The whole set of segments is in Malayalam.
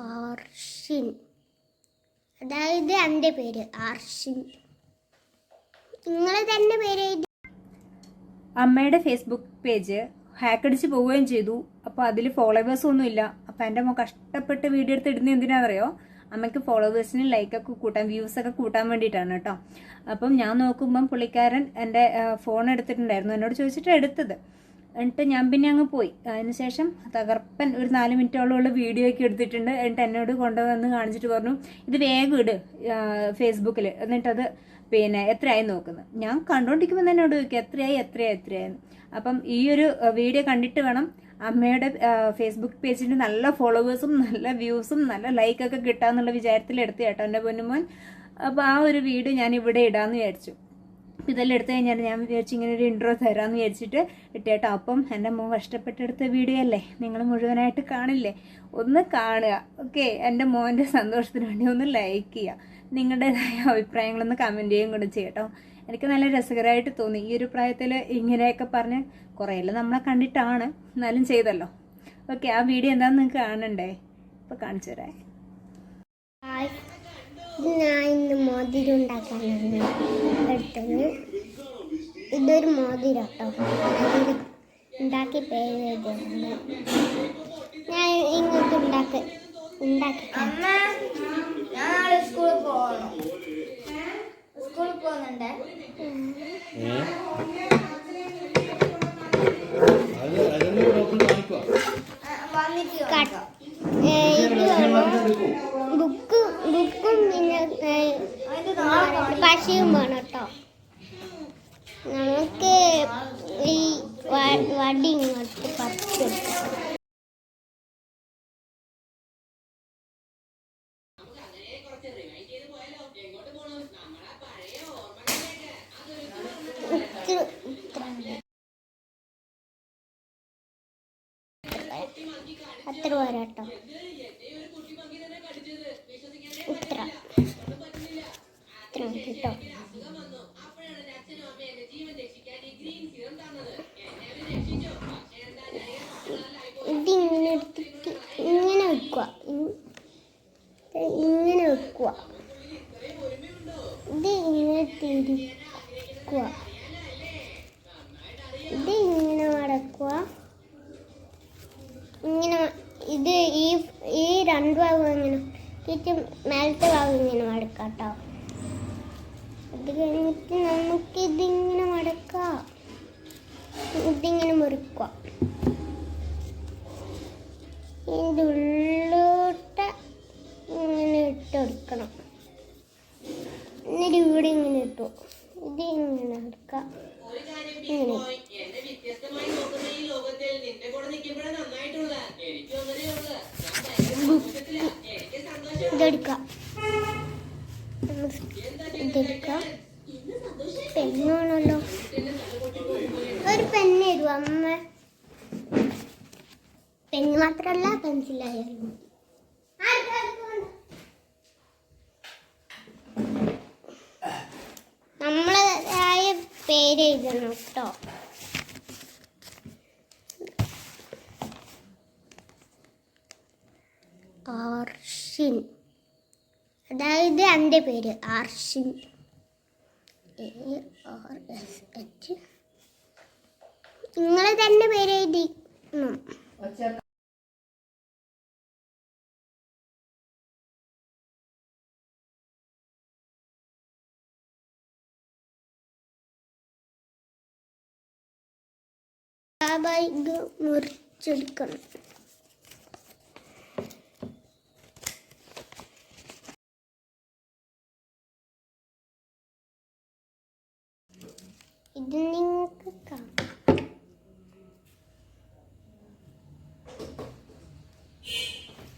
ആർഷിൻ അതായത് എന്റെ പേര് ആർഷിൻ നിങ്ങൾ തന്നെ പേര് അമ്മയുടെ ഫേസ്ബുക്ക് പേജ് ഹാക്ക് അടിച്ച് പോവുകയും ചെയ്തു. അപ്പോൾ അതിൽ ഫോളോവേഴ്സ് ഒന്നുമില്ല അപ്പോൾ എന്റെ അമ്മ കഷ്ടപ്പെട്ട് വീഡിയോ എടുത്ത് ഇടുന്നത് എന്തിനാണെന്നറിയോ? അമ്മയ്ക്ക് ഫോളോവേഴ്സിന് ലൈക്കൊക്കെ കൂട്ടാൻ വ്യൂസ് ഒക്കെ കൂട്ടാൻ വേണ്ടിയിട്ടാണ് കേട്ടോ. അപ്പം ഞാൻ നോക്കുമ്പം പുള്ളിക്കാരൻ എന്റെ ഫോൺ എടുത്തിട്ടുണ്ടായിരുന്നു. എന്നോട് ചോദിച്ചിട്ട് എടുത്തത്. എന്നിട്ട് ഞാൻ പിന്നെ അങ്ങ് പോയി. അതിനുശേഷം തകർപ്പൻ ഒരു നാല് മിനിറ്റോളമുള്ള വീഡിയോ ഒക്കെ എടുത്തിട്ടുണ്ട്. എന്നിട്ട് എന്നോട് കൊണ്ടുവന്ന് കാണിച്ചിട്ട് പറഞ്ഞു ഇത് വേഗം ഇട് ഫേസ്ബുക്കിൽ എന്നിട്ടത് പിന്നെ എത്രയായി നോക്കുന്നത് ഞാൻ കണ്ടുകൊണ്ടിരിക്കുമ്പോൾ തന്നെ എന്നോട് ചോദിക്കുക എത്രയായി എത്രയായി എത്രയായി? അപ്പം ഈ ഒരു വീഡിയോ കണ്ടിട്ട് വേണം അമ്മയുടെ ഫേസ്ബുക്ക് പേജിന് നല്ല ഫോളോവേഴ്സും നല്ല വ്യൂസും നല്ല ലൈക്കൊക്കെ കിട്ടാമെന്നുള്ള വിചാരത്തിൽ എടുത്ത് കേട്ടോ എന്റെ പൊന്നുമോൻ. അപ്പോൾ ആ ഒരു വീഡിയോ ഞാൻ ഇവിടെ ഇടാമെന്ന് വിചാരിച്ചു. അപ്പം ഇതെല്ലാം എടുത്തു കഴിഞ്ഞാൽ ഞാൻ വിചാരിച്ചു ഇങ്ങനെ ഒരു ഇൻട്രോ തരാമെന്ന് വിചാരിച്ചിട്ട് ഇട്ടേട്ടോ അപ്പം എന്റെ മോൻ കഷ്ടപ്പെട്ടെടുത്ത വീഡിയോ അല്ലേ? നിങ്ങൾ മുഴുവനായിട്ട് കാണില്ലേ? ഒന്ന് കാണുക ഓക്കെ എന്റെ മോന്റെ സന്തോഷത്തിന് വേണ്ടി ഒന്ന് ലൈക്ക് ചെയ്യുക. നിങ്ങളുടേതായ അഭിപ്രായങ്ങളൊന്ന് കമന്റ് ചെയ്യുകയും കൂടെ ചെയ്യട്ടോ എനിക്ക് നല്ല രസകരമായിട്ട് തോന്നി. ഈ ഒരു പ്രായത്തിൽ ഇങ്ങനെയൊക്കെ പറഞ്ഞ് കുറേയെല്ലാം നമ്മളെ കണ്ടിട്ടാണ്. എന്നാലും ചെയ്തല്ലോ. ഓക്കെ ആ വീഡിയോ എന്താണെന്ന് നിങ്ങൾക്ക് കാണണ്ടേ? ഇപ്പോൾ കാണിച്ചു തരാം. ഇന്ന് മോതിരം ഉണ്ടാക്കാനാണ് എടുത്തത്. ഇതൊരു മോതിരം കേട്ടോ. ഉണ്ടാക്കി പേര് എഴുതിയിട്ടുണ്ട് ഞാൻ ഇങ്ങോട്ട് ഉണ്ടാക്കി ഉണ്ടാക്കി ബുക്കും പിന്നെ പശയും വേണം കേട്ടോ നമുക്ക് ഈ വടി ഇങ്ങോട്ട് പത്ത് അത്ര പോരാട്ടോ ഇത്ര ഇത്ര മതി കേട്ടോ ഇതിങ്ങനെ എടുത്തിട്ട് ഇങ്ങനെ വെക്കുക ഇങ്ങനെ വെക്കുക ഇത് ഇങ്ങനെ തിരിക്കുക ഇത് ഇങ്ങനെ മടക്കുക ഇങ്ങനെ ഇത് ഈ ഈ രണ്ട് ഭാഗം ഇങ്ങനെ ചുറ്റും മേലത്തെ ഭാഗം ഇങ്ങനെ മടക്കാം കേട്ടോ അത് കഴിഞ്ഞിട്ട് നമുക്ക് ഇതിങ്ങനെ മടക്കാം ഇതിങ്ങനെ മുറിക്കുക ഇതിന്റെ ഇത് ഇങ്ങനെ. എടുക്കാം ഇങ്ങനെ ഇതെടുക്കാം. ഇതെടുക്കാം. പെണ്ണാണല്ലോ. ഒരു പെണ്ണ് തരുമോ അമ്മ. പെണ്ണ് മാത്രമല്ല പെൻസിലായാലും പേര് എഴുതണം കേട്ടോ ആർഷിൻ. അതായത് എന്റെ പേര്. Arshin. A R S H. നിങ്ങൾ തന്നെ പേര് എഴുതിക്കണം സ്വാഭാവിക മുറിച്ചെടുക്കണം. ഇത് നിങ്ങൾക്ക് കാണാം.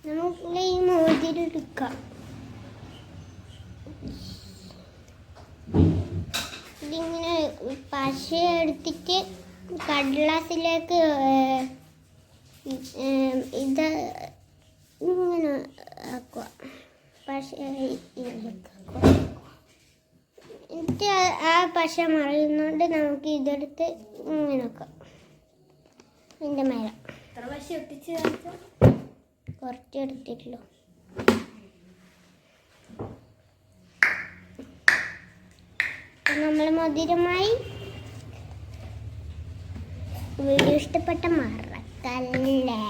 നമുക്ക് ഈ മോതിരെടുക്കാം ഇതിങ്ങനെ പശ എടുത്തിട്ട് കടലാസിലേക്ക് ഇത് ഇങ്ങനെ ആക്കുക. പക്ഷേ എന്നിട്ട് ആ പശ മറിയുന്നതുകൊണ്ട് നമുക്ക് ഇതെടുത്ത് ഇങ്ങനെ വെക്കാം ഇതിന്റെ മേലെ. കുറച്ച് എടുത്തിട്ടുള്ളൂ. നമ്മൾ മധുരമായി വീഡിയോ ഇഷ്ടപ്പെട്ട മറക്കല്ലേ?